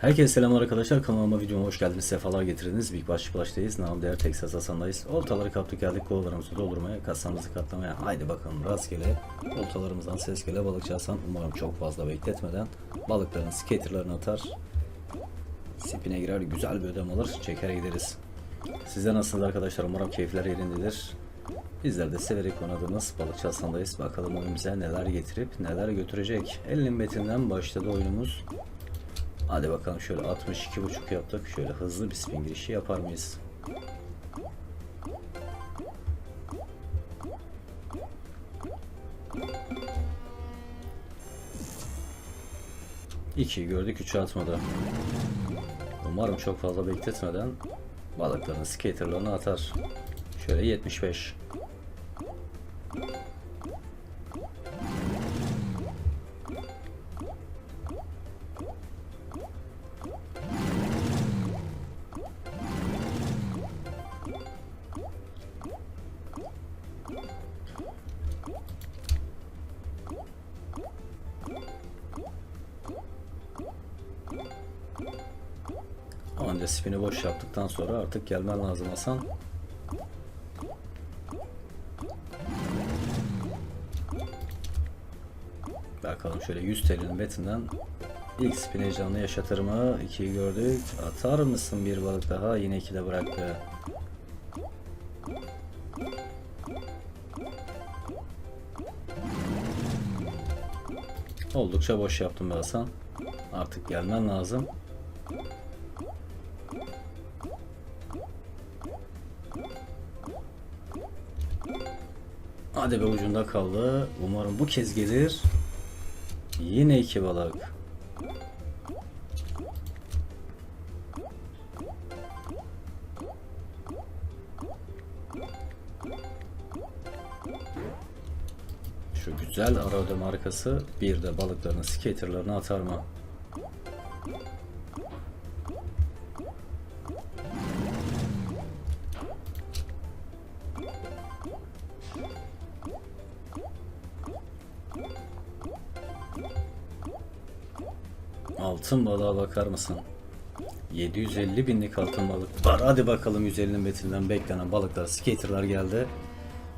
Herkese selamlar arkadaşlar. Kanalıma videoma hoş geldiniz. Sefalar getirdiniz. Big Baş Flash'tayız. Namı değer Texas Hasan'dayız. Oltaları kaptık geldik. Kollarımızı doldurmaya, kasamızı katlamaya. Haydi bakalım rastgele. Oltalarımızdan ses gele balıkçı Hasan. Umarım çok fazla bekletmeden balıkların skaterlarını atar. Spine girer. Güzel bir ödem alır. Çeker gideriz. Sizler nasılsınız arkadaşlar? Umarım keyifler yerindedir. Bizler de severek oynadığımız Balıkçı Hasan'dayız. Bakalım oyun bize neler getirip neler götürecek. Elin betinden başladı oyunumuz. Hadi bakalım şöyle 62.5 yaptık. Şöyle hızlı bir spin girişi yapar mıyız? İki gördük, üçü atmadı. Umarım çok fazla bekletmeden balıkların skaterlarını atar. Şöyle 75. Anca spini boş yaptıktan sonra artık gelmen lazım Hasan. Bakalım şöyle 100 TL'nin betinden ilk spin heyecanını yaşatır mı? 2'yi gördük. Atar mısın bir balık daha? Yine 2 de bıraktı. Oldukça boş yaptım be Hasan. Artık gelmen lazım. Hadi be ucunda kaldı. Umarım bu kez gelir. Yine iki balık. Şu güzel ara ödeme arkası bir de balıkların skaterlarını atar mı? Altın balığa bakar mısın? 750 binlik altın balık var. Hadi bakalım 150'nin betinden beklenen balıklar, skaterlar geldi.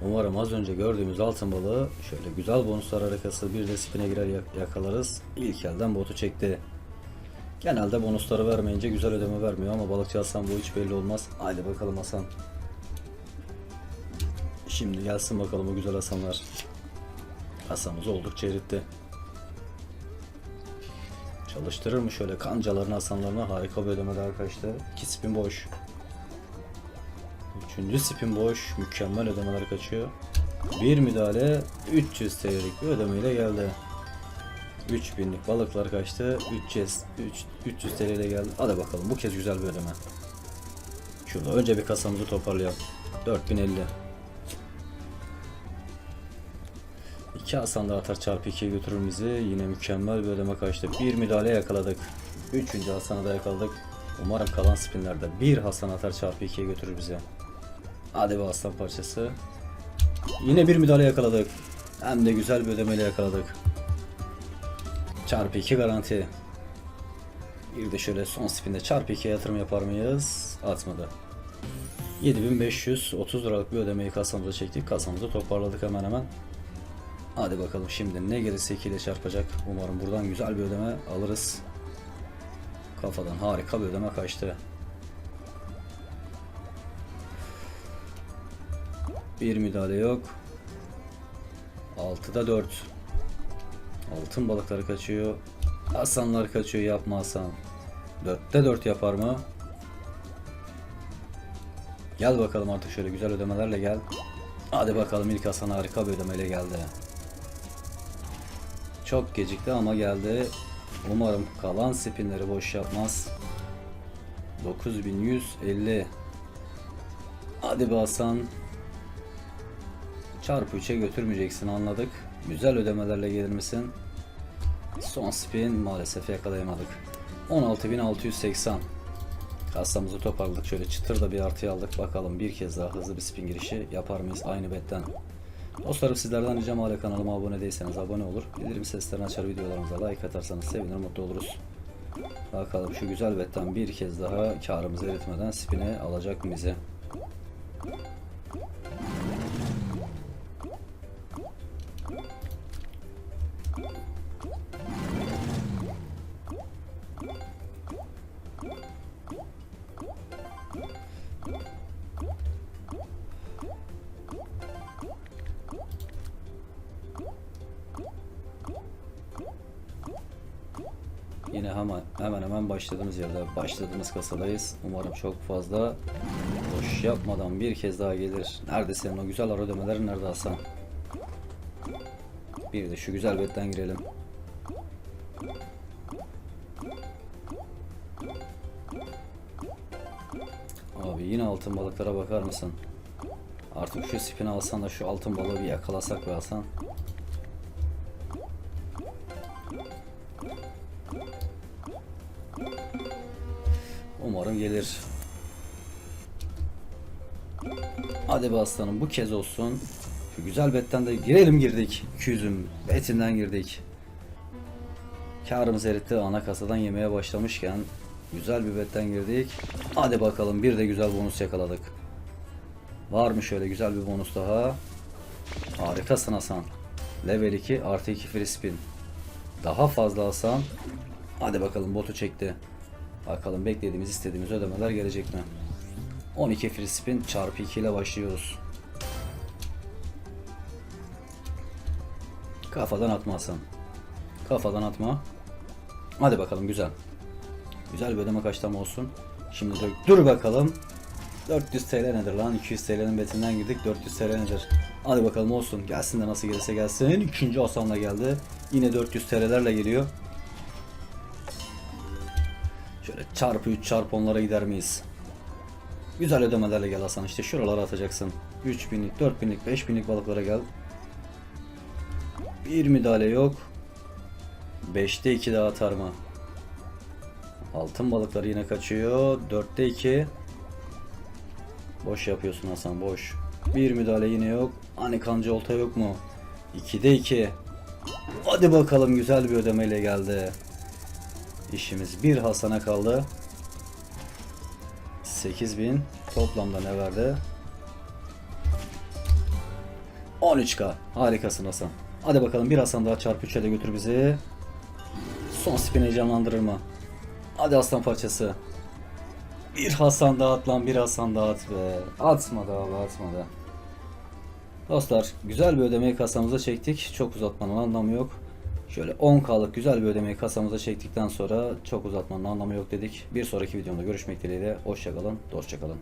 Umarım az önce gördüğümüz altın balığı şöyle güzel bonuslar harekası bir de spine girer yak- yakalarız. İlk elden botu çekti. Genelde bonusları vermeyince güzel ödeme vermiyor ama balıkçı Hasan bu hiç belli olmaz. Haydi bakalım Hasan. Şimdi gelsin bakalım o güzel Hasanlar. Hasan'ımız oldukça eritti. Çalıştırır mı şöyle kancalarını asanlarına harika bir ödeme daha kaçtı. İki spin boş. Üçüncü spin boş. Mükemmel ödemeler kaçıyor. Bir müdahale 300 TL'lik bir ödemeyle geldi. 3000'lik balıklar kaçtı. 300, 3, 300 TL ile geldi. Hadi bakalım bu kez güzel bir ödeme. Şurada önce bir kasamızı toparlayalım. 4050. İki Hasan da atar çarpı 2'ye götürür bizi. Yine mükemmel bir ödeme kaçtı. Bir müdahale yakaladık. Üçüncü Hasan'ı da yakaladık. Umarım kalan spinlerde bir Hasan atar çarpı 2'ye götürür bize. Hadi be aslan parçası. Yine bir müdahale yakaladık. Hem de güzel bir ödemeyle yakaladık. Çarpı 2 garanti. Bir de şöyle son spinde çarpı 2'ye yatırım yapar mıyız? Atmadı. 7530 liralık bir ödemeyi kasamıza çektik. Kasamızı toparladık hemen hemen. Hadi bakalım şimdi ne gelirse 2 ile çarpacak. Umarım buradan güzel bir ödeme alırız. Kafadan harika bir ödeme kaçtı. Bir müdahale yok. 6'da 4. Altın balıkları kaçıyor. Hasanlar kaçıyor yapma Hasan. 4'te 4 yapar mı? Gel bakalım artık şöyle güzel ödemelerle gel. Hadi bakalım ilk Hasan harika bir ödemeyle geldi. Çok gecikti ama geldi. Umarım kalan spinleri boş yapmaz. 9150 Hadi be Hasan. Çarpı 3'e götürmeyeceksin anladık. Güzel ödemelerle gelir misin? Son spin maalesef yakalayamadık. 16680 Kasamızı toparladık. Şöyle çıtır da bir artıya aldık. Bakalım bir kez daha hızlı bir spin girişi yapar mıyız aynı betten? Dostlarım sizlerden ricam hala kanalıma abone değilseniz abone olur. Bildirim seslerini açar videolarımıza like atarsanız sevinirim mutlu oluruz. Bakalım şu güzel betten bir kez daha karımızı eritmeden spine alacak mı bizi? Hemen hemen başladığımız yerde başladığımız kasadayız. Umarım çok fazla boş yapmadan bir kez daha gelir. Nerede senin o güzel ara ödemelerin nerede Hasan? Bir de şu güzel betten girelim. Abi yine altın balıklara bakar mısın? Artık şu spini alsan da şu altın balığı bir yakalasak be Hasan. Umarım gelir. Hadi be aslanım bu kez olsun. Şu güzel betten de girelim girdik. 200'ün betinden girdik. Karımız eritti ana kasadan yemeye başlamışken güzel bir betten girdik. Hadi bakalım bir de güzel bonus yakaladık. Var mı şöyle güzel bir bonus daha? Harikasın Hasan. Level 2 artı 2 free spin. Daha fazla Hasan. Hadi bakalım botu çekti. Bakalım beklediğimiz istediğimiz ödemeler gelecek mi? 12 free spin çarpı 2 ile başlıyoruz. Kafadan atma Hasan. Kafadan atma. Hadi bakalım güzel. Güzel bir ödeme kaçtan olsun. Şimdi de dur bakalım. 400 TL nedir lan? 200 TL'nin betinden girdik. 400 TL nedir? Hadi bakalım olsun. Gelsin de nasıl gelirse gelsin. İkinci Hasan'la geldi. Yine 400 TL'lerle geliyor. Şöyle çarpı 3 çarpı onlara gider miyiz? Güzel ödemelerle gel Hasan işte şuralara atacaksın. 3000'lik, 4000'lik, 5000'lik balıklara gel. Bir müdahale yok. 5'te 2 daha atar mı? Altın balıkları yine kaçıyor. 4'te 2. Boş yapıyorsun Hasan boş. Bir müdahale yine yok. Hani kanca olta yok mu? 2'de 2. Hadi bakalım güzel bir ödemeyle geldi. İşimiz bir Hasan'a kaldı. 8000 toplamda ne verdi? 13k. Harikasın Hasan. Hadi bakalım bir Hasan daha çarpı 3'e de götür bizi. Son spin heyecanlandırır mı? Hadi aslan parçası. Bir Hasan daha at lan bir Hasan daha at be. Atmadı abi atmadı. Dostlar güzel bir ödemeyi kasamıza çektik. Çok uzatmanın anlamı yok. Şöyle 10K'lık güzel bir ödemeyi kasamıza çektikten sonra çok uzatmanın anlamı yok dedik. Bir sonraki videomda görüşmek dileğiyle. Hoşçakalın, dostçakalın.